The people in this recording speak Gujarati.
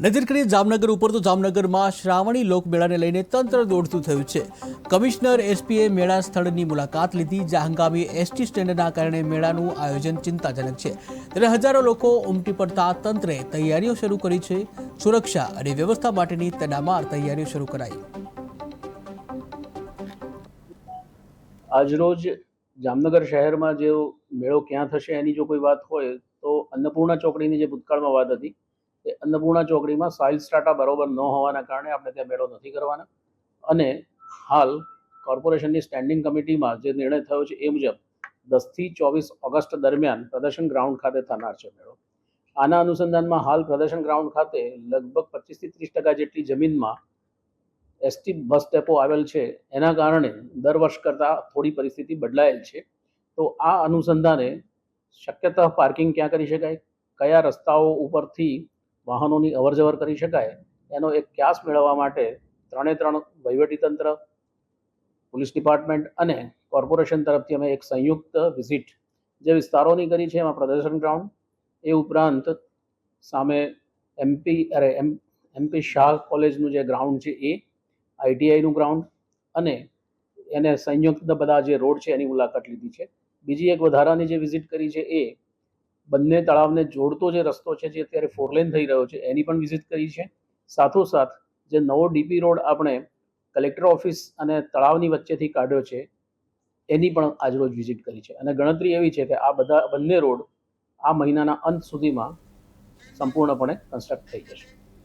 નજર કરીએ જામનગર ઉપર તો જામનગરમાં શ્રાવણી લોકમેળાને લઈને તંત્ર દોડતું થયું છે. કમિશનર એસપીએ મેળા સ્થળની મુલાકાત લીધી, જ્યાં હંગામી એસટી સ્ટેન્ડના કારણે મેળાનું આયોજન ચિંતાજનક છે. ત્યારે હજારો લોકો ઉમટી પડતા તંત્રે તૈયારીઓ શરૂ કરી છે. સુરક્ષા અને વ્યવસ્થા માટેની તડામાર તૈયારીઓ શરૂ કરાઈ. આજરોજ જામનગર શહેરમાં જે મેળો ક્યાં થશે એની જો કોઈ વાત હોય તો અન્નપૂર્ણા ચોકડીની જે ભૂતકાળમાં વાત હતી એ અન્નપૂર્ણા ચોકડીમાં સાઇલ સ્ટાટા બરોબર ન હોવાના કારણે આપણે ત્યાં મેળો નથી કરવાના. અને હાલ કોર્પોરેશનની સ્ટેન્ડિંગ કમિટીમાં જે નિર્ણય થયો છે એ મુજબ દસથી ચોવીસ ઓગસ્ટ દરમિયાન પ્રદર્શન ગ્રાઉન્ડ ખાતે થનાર છે મેળો. આના અનુસંધાનમાં હાલ પ્રદર્શન ગ્રાઉન્ડ ખાતે લગભગ પચીસથી ત્રીસ ટકા જેટલી જમીનમાં એસટી બસ ડેપો આવેલ છે. એના કારણે દર વર્ષ કરતાં થોડી પરિસ્થિતિ બદલાયેલ છે. તો આ અનુસંધાને શક્યતા પાર્કિંગ ક્યાં કરી શકાય? કયા રસ્તાઓ ઉપરથી વાહનોની અવરજવર કરી શકાય, એનો એક ક્યાસ મેળવવા માટે ત્રણે ત્રણ વહીવટીતંત્ર પોલીસ ડિપાર્ટમેન્ટ અને કોર્પોરેશન તરફથી અમે એક સંયુક્ત વિઝિટ જે વિસ્તારોની કરી છે, એમાં પ્રદર્શન ગ્રાઉન્ડ, એ ઉપરાંત સામે એમપી અરે એમ એમપી શાહ કોલેજનું જે ગ્રાઉન્ડ છે, એ આઈટીઆઈનું ગ્રાઉન્ડ અને એને સંયુક્ત બધા જે રોડ છે, એની મુલાકાત લીધી છે. બીજી એક વધારાની જે વિઝિટ કરી છે, એ બંને તળાવને જોડતો જે રસ્તો છે, જે અત્યારે ફોરલેન થઈ રહ્યો છે, એની પણ વિઝિટ કરી છે. સાથોસાથ, જે નવો ડીપી રોડ આપણે કલેક્ટર ઓફિસ અને તળાવની વચ્ચેથી કાઢ્યો છે, એની પણ આજરોજ વિઝિટ કરી છે. અને ગણતરી એવી છે કે આ બધા બંને રોડ આ મહિનાના અંત સુધીમાં સંપૂર્ણપણે કન્સ્ટ્રક્ટ થઈ જશે.